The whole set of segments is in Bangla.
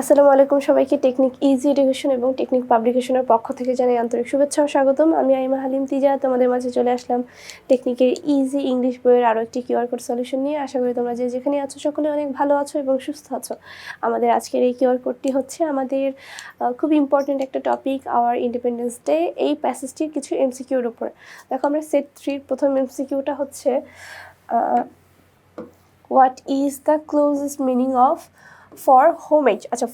আসসালামু আলাইকুম সবাইকে টেকনিক ইজি এডুকেশন এবং টেকনিক পাবলিকেশনের পক্ষ থেকে জানাই আন্তরিক শুভেচ্ছা ও স্বাগতম। আমি আইমা হালিম তিজা, তোমাদের মাঝে চলে আসলাম টেকনিকের ইজি ইংলিশ বইয়ের আরও একটি কিউআর কোড সলিউশন নিয়ে। আশা করি তোমরা যে যেখানে আছো সকলে অনেক ভালো আছো এবং সুস্থ আছো। আমাদের আজকের এই কিউআর কোডটি হচ্ছে আমাদের খুব ইম্পর্টেন্ট একটা টপিক আওয়ার ইন্ডিপেন্ডেন্স ডে এই প্যাসেজটির কিছু এমসিকিউর উপরে। দেখো, আমরা সেট থ্রির প্রথম এমসিকিউটা হচ্ছে what is the closest meaning of for homage আচ্ছা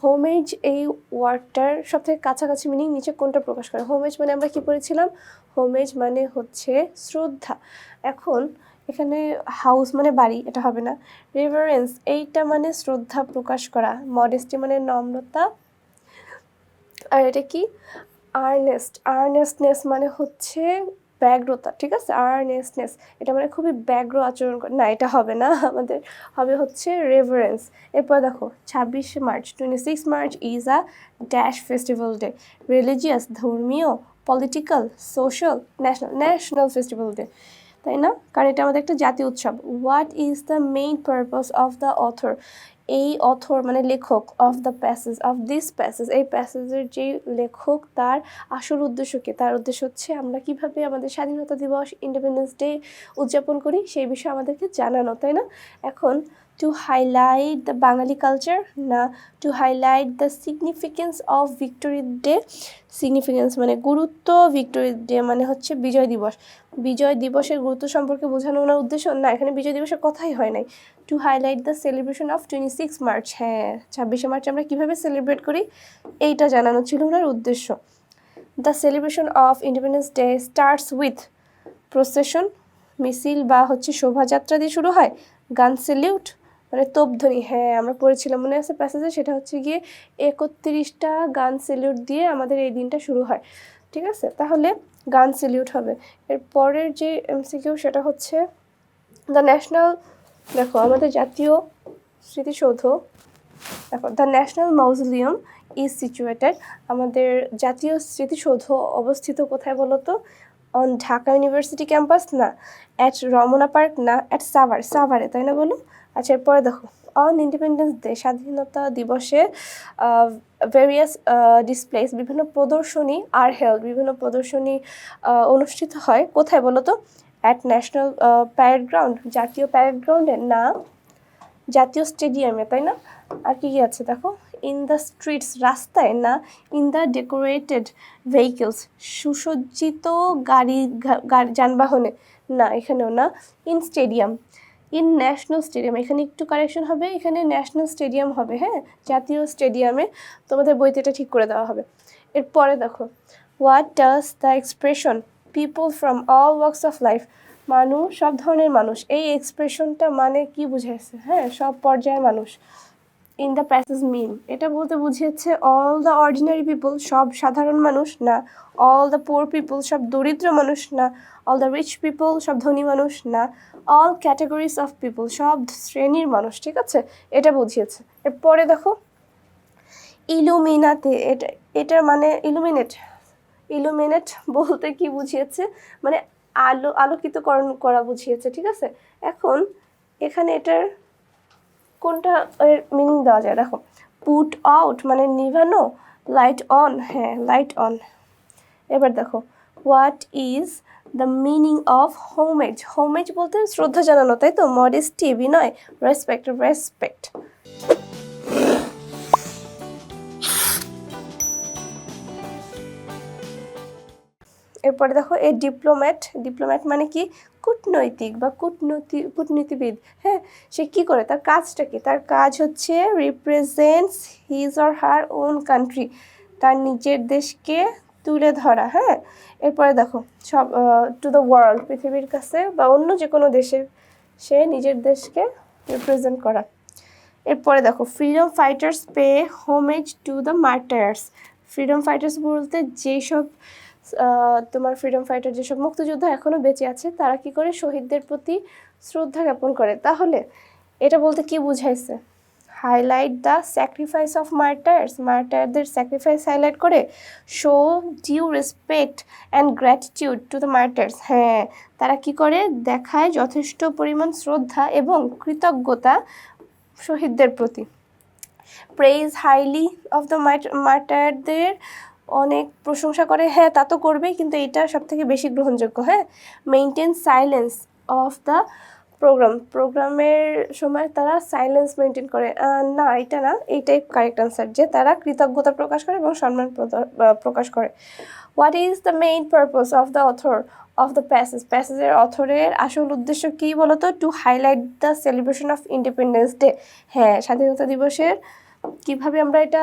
হোমেজ এই ওয়ার্ডটার সব থেকে কাছাকাছি মিনিং নিচে কোনটা প্রকাশ করে? হোমেজ মানে আমরা কি পড়েছিলাম? হোমেজ মানে হচ্ছে শ্রদ্ধা। এখন এখানে হাউস মানে বাড়ি, এটা হবে না। রেভারেন্স এইটা মানে শ্রদ্ধা প্রকাশ করা। মডেস্টি মানে নম্রতা। আর এটা কি? আর্নেস্ট আর্নেস্টনেস মানে হচ্ছে ব্যগ্রতা ঠিক আছে? আর্নেসনেস এটা মানে খুবই ব্যগ্র আচরণ করে। না, এটা হবে না, আমাদের হবে হচ্ছে রেভারেন্স এরপর দেখো, ছাব্বিশে March twenty six March is a dash festival day religious ধর্মীয় political social national national festival day তাই না? কারণ এটা আমাদের একটা জাতীয় উৎসব। What is the main purpose of the author এই অথর মানে লেখক of the passage of this passage এই প্যাসেজের যে লেখক, তার আসল উদ্দেশ্যকে তার উদ্দেশ্য হচ্ছে আমরা কীভাবে আমাদের স্বাধীনতা দিবস ইন্ডিপেন্ডেন্স ডে উদযাপন করি, সেই বিষয়ে আমাদেরকে জানানো, তাই না? এখন to highlight the Bengali culture না to highlight the significance of victory day significance মানে গুরুত্ব ভিক্টোরি ডে মানে হচ্ছে বিজয় দিবস। বিজয় দিবসের গুরুত্ব সম্পর্কে বোঝানো ওনার উদ্দেশ্য না, এখানে বিজয় দিবসের কথাই হয় নাই। To highlight the celebration of twenty six March হ্যাঁ ছাব্বিশে মার্চ আমরা কীভাবে সেলিব্রেট করি, এইটা জানানো ছিল ওনার উদ্দেশ্য। The celebration of independence day starts with procession মিছিল বা হচ্ছে শোভাযাত্রা দিয়ে শুরু হয়, গান সেলিউট মানে তোপধ্বনি হ্যাঁ আমরা পড়েছিলাম মনে আছে প্যাসেজে সেটা হচ্ছে গিয়ে একত্রিশটা গান সেলিউট দিয়ে আমাদের এই দিনটা শুরু হয়, ঠিক আছে? তাহলে গান সেলিউট হবে। এর পরের যে এমসিকিউ সেটা হচ্ছে দ্য ন্যাশনাল দেখো, আমাদের জাতীয় স্মৃতিসৌধ, দেখো the national mausoleum is situated আমাদের জাতীয় স্মৃতিসৌধ অবস্থিত কোথায় বলো তো অন ঢাকা ইউনিভার্সিটি ক্যাম্পাস না অ্যাট রমনা পার্ক না অ্যাট সাভার সাভারে তাই না বলো আচ্ছা এরপরে দেখো অন ইন্ডিপেন্ডেন্স ডে স্বাধীনতা দিবসে ভেরিয়াস ডিসপ্লেস বিভিন্ন প্রদর্শনী আর হেল্ড বিভিন্ন প্রদর্শনী অনুষ্ঠিত হয়। কোথায় বলো তো? অ্যাট ন্যাশনাল প্যারেড গ্রাউন্ড জাতীয় প্যারেড গ্রাউন্ডে না জাতীয় স্টেডিয়ামে তাই না? আর কি কি আছে দেখো? ইন দ্য স্ট্রিটস রাস্তায় না ইন দ্য ডেকোরেটেড ভেহিকেলস সুসজ্জিত গাড়ি যানবাহনে, না, এখানেও না in stadium in national stadium এখানে একটু কারেকশন হবে, এখানে ন্যাশনাল স্টেডিয়াম হবে হ্যাঁ জাতীয় স্টেডিয়ামে তোমাদের বইতে এটা ঠিক করে দেওয়া হবে। এরপরে দেখো what does the expression people from all works of life মানুষ, সব ধরনের মানুষ, এই এক্সপ্রেশনটা মানে কি বুঝাইছে হ্যাঁ সব পর্যায়ের মানুষ। ইন দ্য প্যাসেজ মিন এটা বলতে বুঝিয়েছে অল দ্য অর্ডিনারি পিপল সব সাধারণ মানুষ না অল দ্য পোর পিপল সব দরিদ্র মানুষ না অল দ্য রিচ পিপল সব ধনী মানুষ না অল ক্যাটাগরিজ অফ পিপল সব শ্রেণির মানুষ, ঠিক আছে? এটা বুঝিয়েছে। এরপরে দেখো ইলুমিনাতে এটা এটার মানে ইলুমিনেট ইলুমিনেট বলতে কি বুঝিয়েছে? মানে আলো, আলোকিতকরণ করা বুঝিয়েছে, ঠিক আছে? এখন এখানে এটার কোনটা এর মিনিং দেওয়া যায়? দেখো পুট আউট মানে নিভানো লাইট অন হ্যাঁ লাইট অন এবার দেখো what is the meaning of homage homage বলতে শ্রদ্ধা জানানো, তাই তো? মডেস্টি বিনয় রেসপেক্ট রেসপেক্ট এরপরে দেখো, এ ডিপ্লোম্যাট ডিপ্লোম্যাট মানে কি? কূটনৈতিক বা কূটনীতি, কূটনীতিবিদ হ্যাঁ সে কি করে? তার কাজটা কি? তার কাজ হচ্ছে represents his or her own country তার নিজের দেশকে তুলে ধরা হ্যাঁ? এরপরে দেখো, সব টু দ্য ওয়ার্ল্ড পৃথিবীর কাছে বা অন্য যে কোনো দেশে সে নিজের দেশকে রিপ্রেজেন্ট করা। এরপরে দেখো freedom fighters pay homage to the martyrs freedom fighters বলতে যেসব তোমার ফ্রিডম ফাইটার যেসব মুক্তিযোদ্ধা এখনও বেঁচে আছে, তারা কি করে শহীদদের প্রতি শ্রদ্ধা জ্ঞাপন করে? তাহলে এটা বলতে কি বুঝাইছে? Highlight the sacrifice of martyrs মার্টারদের sacrifice highlight করে show due respect and gratitude to the martyrs হ্যাঁ তারা কি করে? দেখায় যথেষ্ট পরিমাণ শ্রদ্ধা এবং কৃতজ্ঞতা শহীদদের প্রতি। প্রেইজ হাইলি অফ দ্য মার্টারদের অনেক প্রশংসা করে হ্যাঁ তা তো করবেই, কিন্তু এটা সব থেকে বেশি গ্রহণযোগ্য। হ্যাঁ maintain silence of the program প্রোগ্রামের সময় তারা সাইলেন্স মেনটেন করে। না, এটা না এইটাই কারেক্ট আনসার যে তারা কৃতজ্ঞতা প্রকাশ করে এবং সম্মান প্রকাশ করে। What is the main purpose of the author of the passage প্যাসেজের অথরের আসল উদ্দেশ্য কী বলতো? To highlight the celebration of independence day হ্যাঁ স্বাধীনতা দিবসের কীভাবে আমরা এটা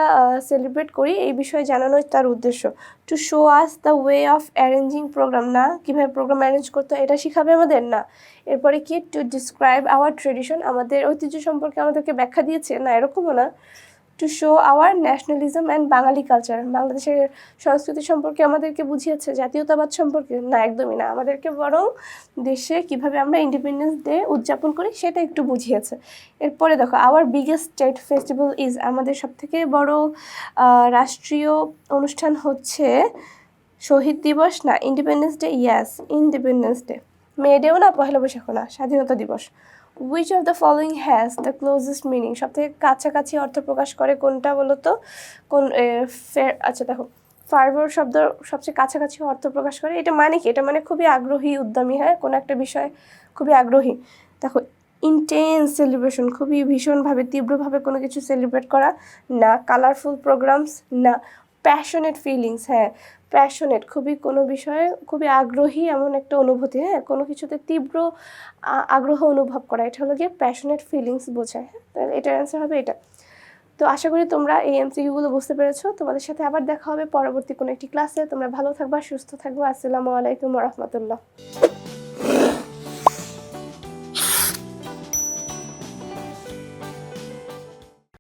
সেলিব্রেট করি এই বিষয়ে জানানোই তার উদ্দেশ্য। To show us the way of arranging program না? কীভাবে প্রোগ্রাম অ্যারেঞ্জ করতে এটা শিখাবে আমাদের? না। এরপরে কি? টু ডিসক্রাইব আওয়ার ট্রেডিশন আমাদের ঐতিহ্য সম্পর্কে আমাদেরকে ব্যাখ্যা দিয়েছে? না, এরকমও না। To show our nationalism and Bangali culture বাংলাদেশের সংস্কৃতি সম্পর্কে আমাদেরকে বুঝিয়েছে, জাতীয়তাবাদ সম্পর্কে। না, একদমই না। আমাদেরকে বরং দেশে কীভাবে আমরা ইন্ডিপেন্ডেন্স ডে উদযাপন করি সেটা একটু বুঝিয়েছে। এরপরে দেখো our biggest state festival is আমাদের সবথেকে বড় রাষ্ট্রীয় অনুষ্ঠান হচ্ছে শহীদ দিবস। না independence day yes independence day May, ডেও না, পহেলা বৈশাখও না, স্বাধীনতা দিবস। Which of the following has the closest meaning সব থেকে কাছাকাছি অর্থ প্রকাশ করে কোনটা বলো তো কোন এ, ফে- আচ্ছা দেখো ফার্ভার শব্দ সবচেয়ে কাছাকাছি অর্থ প্রকাশ করে এটা মানে কি? এটা মানে খুবই আগ্রহী উদ্যমী হ্যাঁ? কোনো একটা বিষয়ে খুবই আগ্রহী। দেখো ইন্টেন্স সেলিব্রেশন খুবই ভীষণভাবে তীব্রভাবে কোনো কিছু সেলিব্রেট করা না কালারফুল প্রোগ্রামস না প্যাশনেট ফিলিংস হ্যাঁ প্যাশনেট খুবই কোনো বিষয়ে খুবই আগ্রহী এমন একটা অনুভূতি হ্যাঁ কোনো কিছুতে তীব্র আগ্রহ অনুভব করা, এটা হলো গিয়ে প্যাশনেট ফিলিংস বোঝায় হ্যাঁ এটার অ্যান্সার হবে এটা। তো আশা করি তোমরা এই এমসিকিউগুলো বুঝতে পেরেছ, তোমাদের সাথে আবার দেখা হবে পরবর্তী কোনো একটি ক্লাসে তোমরা ভালো থাকবা, সুস্থ থাকবা, আসসালামু আলাইকুম রহমতুল্লাহ।